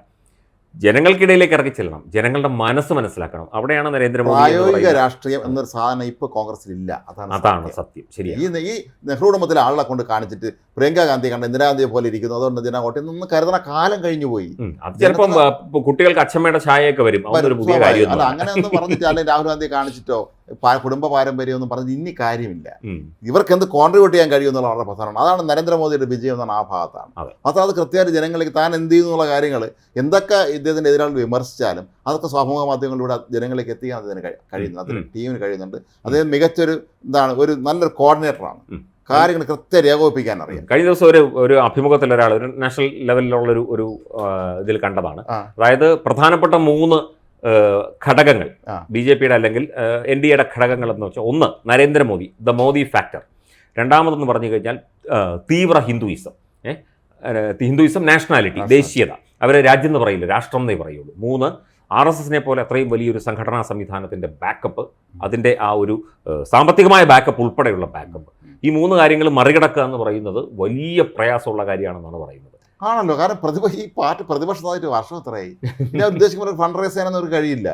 ജനങ്ങൾക്കിടയിലേക്ക് ഇറക്കി ചെല്ലണം. ജനങ്ങളുടെ മനസ്സ് മനസ്സിലാക്കണം. അവിടെയാണ് നരേന്ദ്രമോദി പ്രായോഗിക. രാഷ്ട്രീയം എന്നൊരു സാധനം ഇപ്പൊ കോൺഗ്രസിൽ ഇല്ല അതാണ് അതാണ് സത്യം. ശരി ഈ ഈ നെഹ്റു കുടുംബത്തിലെ ആളെ കൊണ്ട് കാണിച്ചിട്ട് പ്രിയങ്ക ഗാന്ധി കണ്ട ഇന്ദിരാഗാന്ധിയെ പോലെ ഇരിക്കുന്നു. അതുകൊണ്ട് ഇതിനെ അങ്ങോട്ട് ഒന്ന് കരുതണ കാലം കഴിഞ്ഞു പോയി. അത് ചിലപ്പം കുട്ടികൾക്ക് അച്ഛമ്മയുടെ ഛായയൊക്കെ വരും. അല്ല അങ്ങനെ ഒന്നും പറഞ്ഞിട്ട് അല്ലെങ്കിൽ രാഹുൽ ഗാന്ധിയെ കാണിച്ചിട്ടോ? കുടുംബ പാരമ്പര്യം എന്ന് പറഞ്ഞ് ഇനി കാര്യമില്ല. ഇവർക്ക് എന്ത് കോൺട്രിബ്യൂട്ട് ചെയ്യാൻ കഴിയും എന്നുള്ള വളരെ പ്രധാനമാണ്. അതാണ് നരേന്ദ്രമോദിയുടെ വിജയം എന്നാണ് ആ ഭാഗത്താണ്. മാത്രം അത് കൃത്യമായിട്ട് ജനങ്ങളിലേക്ക് താൻ എന്ത് ചെയ്യുന്നുള്ള എന്നുള്ള കാര്യങ്ങൾ എന്തൊക്കെ ഇദ്ദേഹത്തിന്റെ എതിരാൾ വിമർശിച്ചാലും അതൊക്കെ സമൂഹ മാധ്യമങ്ങളിലൂടെ ജനങ്ങളിലേക്ക് എത്തിക്കാൻ അതിന് കഴിയുന്നുണ്ട്. കഴിയുന്നു അതിന്. ടീമിന് കഴിയുന്നുണ്ട്. അദ്ദേഹം മികച്ചൊരു എന്താണ് ഒരു നല്ലൊരു കോർഡിനേറ്ററാണ്. കാര്യങ്ങൾ കൃത്യം ഏകോപിപ്പിക്കാൻ അറിയാം. കഴിഞ്ഞ ദിവസം ഒരു ഒരു അഭിമുഖത്തിൽ ഒരാൾ ഒരു നാഷണൽ ലെവലിലുള്ള ഒരു ഒരു ഇതിൽ കണ്ടതാണ്. അതായത് പ്രധാനപ്പെട്ട മൂന്ന് ഘടകങ്ങൾ. ബി ജെ പിയുടെ അല്ലെങ്കിൽ എൻ ഡി എയുടെ ഘടകങ്ങൾ എന്ന് വെച്ചാൽ ഒന്ന് നരേന്ദ്രമോദി ദ മോദി ഫാക്ടർ. രണ്ടാമതെന്ന് പറഞ്ഞു കഴിഞ്ഞാൽ തീവ്ര ഹിന്ദുയിസം. ഏഹ് ഹിന്ദുയിസം നാഷണാലിറ്റി. ദേശീയത. അവരെ രാജ്യം എന്ന് പറയില്ല രാഷ്ട്രം എന്നേ പറയുള്ളൂ. മൂന്ന് ആർ എസ് എസിനെ പോലെ അത്രയും വലിയൊരു സംഘടനാ സംവിധാനത്തിന്റെ ബാക്കപ്പ് അതിന്റെ ആ ഒരു സാമ്പത്തികമായ ബാക്കപ്പ് ഉൾപ്പെടെയുള്ള ബാക്കപ്പ് ഈ മൂന്ന് കാര്യങ്ങൾ മറികടക്കുക എന്ന് പറയുന്നത് വലിയ പ്രയാസമുള്ള കാര്യമാണെന്നാണ് പറയുന്നത്. ആണല്ലോ. കാരണം പ്രതിപക്ഷ ഈ പാർട്ടി പ്രതിപക്ഷമായിട്ട് വർഷം എത്രയായി? ഞാൻ ഉദ്ദേശിക്കുന്ന ഫണ്ട് റൈസ് ചെയ്യാനൊന്നും ഒരു കഴിയില്ല.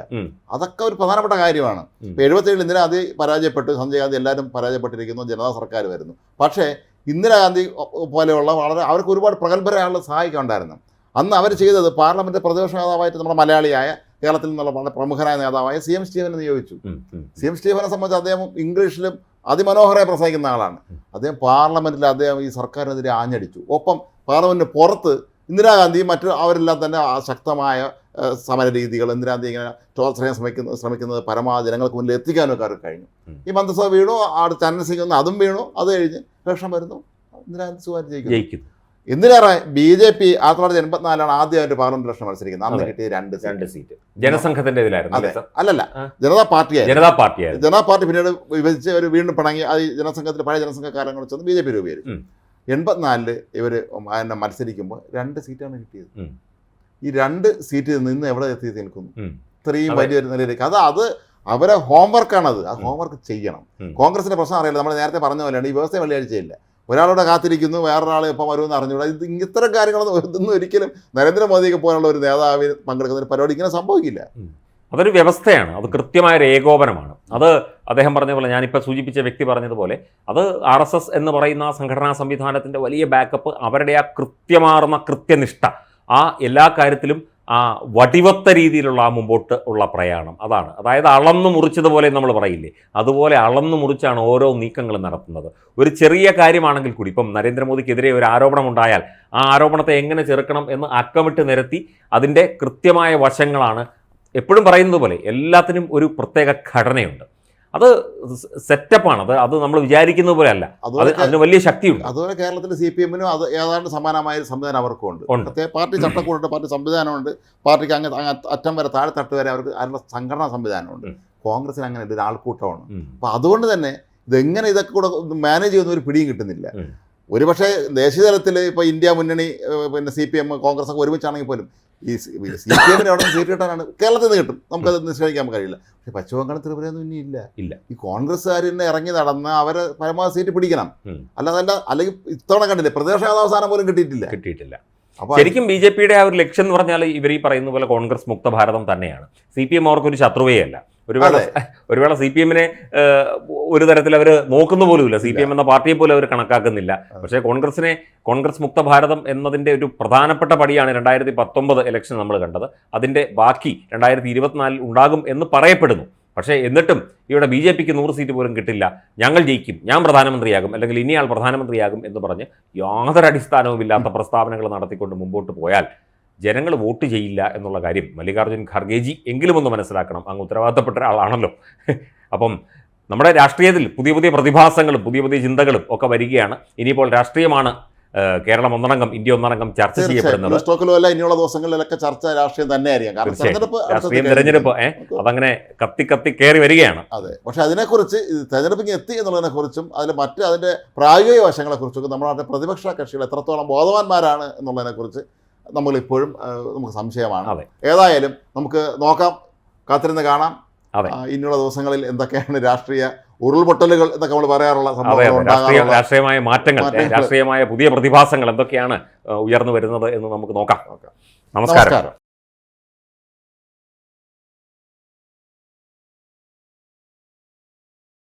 അതൊക്കെ ഒരു പ്രധാനപ്പെട്ട കാര്യമാണ്. ഉം. ഇപ്പൊ എഴുപത്തേഴിൽ ഇന്ദിരാഗാന്ധി പരാജയപ്പെട്ടു. സഞ്ജയ് ഗാന്ധി എല്ലാവരും പരാജയപ്പെട്ടിരിക്കുന്നു. ജനതാ സർക്കാർ വരുന്നു പക്ഷേ ഇന്ദിരാഗാന്ധി പോലെയുള്ള വളരെ അവർക്ക് ഒരുപാട് പ്രഗത്ഭരായുള്ള സഹായിക്കുണ്ടായിരുന്നു അന്ന് അവർ ചെയ്തത് പാർലമെന്റ് പ്രതിപക്ഷ നേതാവായിട്ട് നമ്മുടെ മലയാളിയായ കേരളത്തിൽ നിന്നുള്ള വളരെ പ്രമുഖനായ നേതാവായ സി എം സ്റ്റീവനെ നിയോഗിച്ചു. സി എം സ്റ്റീഫനെ സംബന്ധിച്ച് അദ്ദേഹം ഇംഗ്ലീഷിലും അതിമനോഹരമായി പ്രസംഗിക്കുന്ന ആളാണ്. അദ്ദേഹം പാർലമെന്റിൽ അദ്ദേഹം ഈ സർക്കാരിനെതിരെ ആഞ്ഞടിച്ചു. ഒപ്പം പാർലമെന്റിന് പുറത്ത് ഇന്ദിരാഗാന്ധി മറ്റു അവരെല്ലാം തന്നെ ശക്തമായ സമര രീതികൾ ഇന്ദിരാഗാന്ധി ഇങ്ങനെ ചെയ്യാൻ ശ്രമിക്കുന്ന ശ്രമിക്കുന്നത് പരമാവധി ജനങ്ങൾക്ക് മുന്നിൽ എത്തിക്കാനൊക്കെ അവർക്ക് കഴിഞ്ഞു. ഈ മന്ത്രിസഭ വീണു ആട് ചന്ദ്രൻ സിംഗ് അതും വീണു അത് കഴിഞ്ഞ് ഇലക്ഷൻ വരുന്നു. ഇന്ദിരാഗാന്ധി സുഖമായിട്ട് ജയിക്കുന്നു. ഇന്ദിരാ എന്തിനേറെ ബി ജെ പി ആയിരത്തി തൊള്ളായിരത്തി എൺപത്തിനാലാണ് ആദ്യമായിട്ട് പാർലമെന്റ് ഇലക്ഷൻ മത്സരിക്കുന്നത്. അന്ന്. കിട്ടിയ രണ്ട് രണ്ട് സീറ്റ്. ജനസംഘത്തിന്റെ ഇതിലായിരുന്നു? അല്ലല്ല ജനതാ പാർട്ടിയായി ജനതാ പാർട്ടിയായി ജനതാ പാർട്ടി പിന്നീട് വിഭജിച്ച് ഒരു വീണ്ടും പിണങ്ങി അത് ജനസംഘത്തിൽ പഴയ ജനസംഘക്കാരങ്ങൾ ചെന്ന് ബി ജെ പി രൂപീകരിച്ചു. എൺപത്തിനാലിൽ ഇവർ എന്നെ മത്സരിക്കുമ്പോൾ രണ്ട് സീറ്റാണ് കിട്ടിയത്. ഈ രണ്ട് സീറ്റിൽ നിന്ന് എവിടെ എത്തി നിൽക്കുന്നു. ഇത്രയും. വലിയൊരു നിലയിലേക്ക്. അത് അത് അവരെ ഹോംവർക്കാണത് ആ ഹോംവർക്ക് ചെയ്യണം. കോൺഗ്രസിന്റെ പ്രശ്നം അറിയില്ല നമ്മൾ നേരത്തെ പറഞ്ഞ പോലെയാണ്. ഈ വ്യവസ്ഥ വെള്ളിയാഴ്ചയില്ല. ഒരാളോടെ കാത്തിരിക്കുന്നു വേറൊരാൾ ഇപ്പം വരുമെന്ന് അറിഞ്ഞുകൂടാ. ഇത് ഇത്തരം കാര്യങ്ങളൊന്നും ഇതൊന്നും ഒരിക്കലും നരേന്ദ്രമോദിയൊക്കെ പോലുള്ള ഒരു നേതാവിന് പങ്കെടുക്കുന്ന ഒരു പരിപാടി ഇങ്ങനെ സംഭവിക്കില്ല. അതൊരു വ്യവസ്ഥയാണ്. അത് കൃത്യമായ ഒരു ഏകോപനമാണ് അത് അദ്ദേഹം പറഞ്ഞ പോലെ ഞാനിപ്പോൾ സൂചിപ്പിച്ച വ്യക്തി പറഞ്ഞതുപോലെ അത് ആർ എസ് എസ് എന്ന് പറയുന്ന സംഘടനാ സംവിധാനത്തിന്റെ വലിയ ബാക്കപ്പ് അവരുടെ ആ കൃത്യമാർന്ന കൃത്യനിഷ്ഠ ആ എല്ലാ കാര്യത്തിലും ആ വടിവത്ത രീതിയിലുള്ള ആ മുമ്പോട്ട് ഉള്ള പ്രയാണം അതാണ്. അതായത് അളന്നു മുറിച്ചതുപോലെ നമ്മൾ പറയില്ലേ? അതുപോലെ അളന്നു മുറിച്ചാണ് ഓരോ നീക്കങ്ങളും നടത്തുന്നത്. ഒരു ചെറിയ കാര്യമാണെങ്കിൽ കൂടി ഇപ്പം നരേന്ദ്രമോദിക്കെതിരെ ഒരു ആരോപണം ഉണ്ടായാൽ ആ ആരോപണത്തെ എങ്ങനെ ചെറുക്കണം എന്ന് അക്കമിട്ട് നിരത്തി അതിന്റെ കൃത്യമായ വശങ്ങളാണ് എപ്പോഴും പറയുന്നത് പോലെ എല്ലാത്തിനും ഒരു പ്രത്യേക ഘടനയുണ്ട്. അത് സെറ്റപ്പാണ് അത് അത് നമ്മൾ വിചാരിക്കുന്നത് പോലെ അല്ല അതിന് വലിയ ശക്തിയുണ്ട്. അതുപോലെ കേരളത്തിലെ സി പി എമ്മിനും അത് ഏതാണ്ട് സമാനമായ സംവിധാനം അവർക്കും ഉണ്ട്. പാർട്ടി ചട്ടക്കൂടുണ്ട് പാർട്ടി സംവിധാനമുണ്ട്. പാർട്ടിക്ക് അങ്ങ് അറ്റം വരെ താഴെ തട്ട് വരെ അവർക്ക് അതിനുള്ള സംഘടനാ സംവിധാനമുണ്ട്. കോൺഗ്രസിന് അങ്ങനെ ഒരു ആൾക്കൂട്ടമാണ്. അപ്പോൾ അതുകൊണ്ട് തന്നെ ഇതെങ്ങനെ ഇതൊക്കെ കൂടെ മാനേജ് ചെയ്യുന്ന ഒരു പിടിയും കിട്ടുന്നില്ല. ഒരുപക്ഷേ ദേശീയ തലത്തിൽ ഇപ്പോൾ ഇന്ത്യ മുന്നണി പിന്നെ സി പി എം കോൺഗ്രസ് ഒക്കെ ഒരുമിച്ചാണെങ്കിൽ പോലും ഈ സി പി എമ്മിന് അവിടെ സീറ്റ് കിട്ടാനാണ് കേരളത്തിൽ നിന്ന് കിട്ടും. നമുക്കത് നിശ്ചയിക്കാൻ കഴിയില്ല. പക്ഷെ പശ്ചിമ ബംഗാളും ത്രിപുരയൊന്നും ഇനി ഇല്ല. ഇല്ല. ഈ കോൺഗ്രസ്സുകാർ തന്നെ ഇറങ്ങി നടന്ന് അവരെ പരമാവധി സീറ്റ് പിടിക്കണം. അല്ലാതെ അല്ലാതല്ല അല്ലെങ്കിൽ ഇത്തവണ കണ്ടില്ലേ പ്രതിപക്ഷ അവസാനം പോലും കിട്ടിയിട്ടില്ല. കിട്ടിയിട്ടില്ല. ശരിക്കും ബി ജെ പിയുടെ ആ ഒരു ലക്ഷ്യം എന്ന് പറഞ്ഞാൽ ഇവർ ഈ പറയുന്ന പോലെ കോൺഗ്രസ് മുക്ത ഭാരതം തന്നെയാണ്. സി പി എം അവർക്കൊരു ശത്രുവേ അല്ല. ഒരു വേള ഒരു വേള സി പി എമ്മിനെ ഒരു തരത്തിൽ അവർ നോക്കുന്ന പോലുമില്ല. സി പി എം എന്ന പാർട്ടിയെ പോലും അവർ കണക്കാക്കുന്നില്ല. പക്ഷേ കോൺഗ്രസിനെ കോൺഗ്രസ് മുക്ത ഭാരതം എന്നതിന്റെ ഒരു പ്രധാനപ്പെട്ട പടിയാണ് രണ്ടായിരത്തി പത്തൊമ്പത് ഇലക്ഷൻ നമ്മൾ കണ്ടത്. അതിന്റെ ബാക്കി രണ്ടായിരത്തി ഇരുപത്തിനാലിൽ ഉണ്ടാകും എന്ന് പറയപ്പെടുന്നു. പക്ഷേ എന്നിട്ടും ഇവിടെ ബി ജെ പിക്ക് നൂറ് സീറ്റ് പോലും കിട്ടില്ല. ഞങ്ങൾ ജയിക്കും. ഞാൻ പ്രധാനമന്ത്രിയാകും. അല്ലെങ്കിൽ ഇനിയാൾ പ്രധാനമന്ത്രിയാകും എന്ന് പറഞ്ഞ് യാതൊരു അടിസ്ഥാനവുമില്ലാത്ത പ്രസ്താവനകൾ നടത്തിക്കൊണ്ട് മുമ്പോട്ട് പോയാൽ ജനങ്ങൾ വോട്ട് ചെയ്യില്ല എന്നുള്ള കാര്യം മല്ലികാർജുൻ ഖാർഗേജി എങ്കിലും ഒന്ന് മനസ്സിലാക്കണം. അങ്ങ് ഉത്തരവാദിത്തപ്പെട്ട ഒരാളാണല്ലോ. അപ്പം നമ്മുടെ രാഷ്ട്രീയത്തിൽ പുതിയ പുതിയ പ്രതിഭാസങ്ങളും പുതിയ പുതിയ ചിന്തകളും ഒക്കെ വരികയാണ്. ഇനിയിപ്പോൾ രാഷ്ട്രീയമാണ് കേരളം ഒന്നടങ്കം ഇന്ത്യ ഒന്നടങ്കം ചർച്ച ചെയ്യപ്പെടുന്നത്. ഇനിയുള്ള ദിവസങ്ങളിലൊക്കെ ചർച്ച രാഷ്ട്രീയം തന്നെയായിരിക്കും. കാരണം. തെരഞ്ഞെടുപ്പ് രാഷ്ട്രീയം തെരഞ്ഞെടുപ്പ് ഏഹ് അതങ്ങനെ കത്തി കത്തി കയറി വരികയാണ്. അതെ. പക്ഷെ അതിനെക്കുറിച്ച് തെരഞ്ഞെടുപ്പിന് എത്തി എന്നുള്ളതിനെക്കുറിച്ചും അതിൽ മറ്റ് അതിന്റെ പ്രായോഗിക വശങ്ങളെക്കുറിച്ചൊക്കെ നമ്മുടെ പ്രതിപക്ഷ കക്ഷികൾ എത്രത്തോളം ബോധവാന്മാരാണ് എന്നുള്ളതിനെക്കുറിച്ച് നമ്മളിപ്പോഴും ഇപ്പോഴും നമുക്ക് സംശയമാണ്. ഏതായാലും നമുക്ക് നോക്കാം. കാത്തിരുന്ന് കാണാം. ഇനിയുള്ള ദിവസങ്ങളിൽ എന്തൊക്കെയാണ് രാഷ്ട്രീയ ഉരുൾപൊട്ടലുകൾ എന്നൊക്കെ നമ്മൾ പറയാറുള്ള സംഭവങ്ങൾ രാഷ്ട്രീയമായ മാറ്റങ്ങൾ രാഷ്ട്രീയമായ പുതിയ പ്രതിഭാസങ്ങൾ എന്തൊക്കെയാണ് ഉയർന്നു വരുന്നത് എന്ന് നമുക്ക് നോക്കാം. നമസ്കാരം.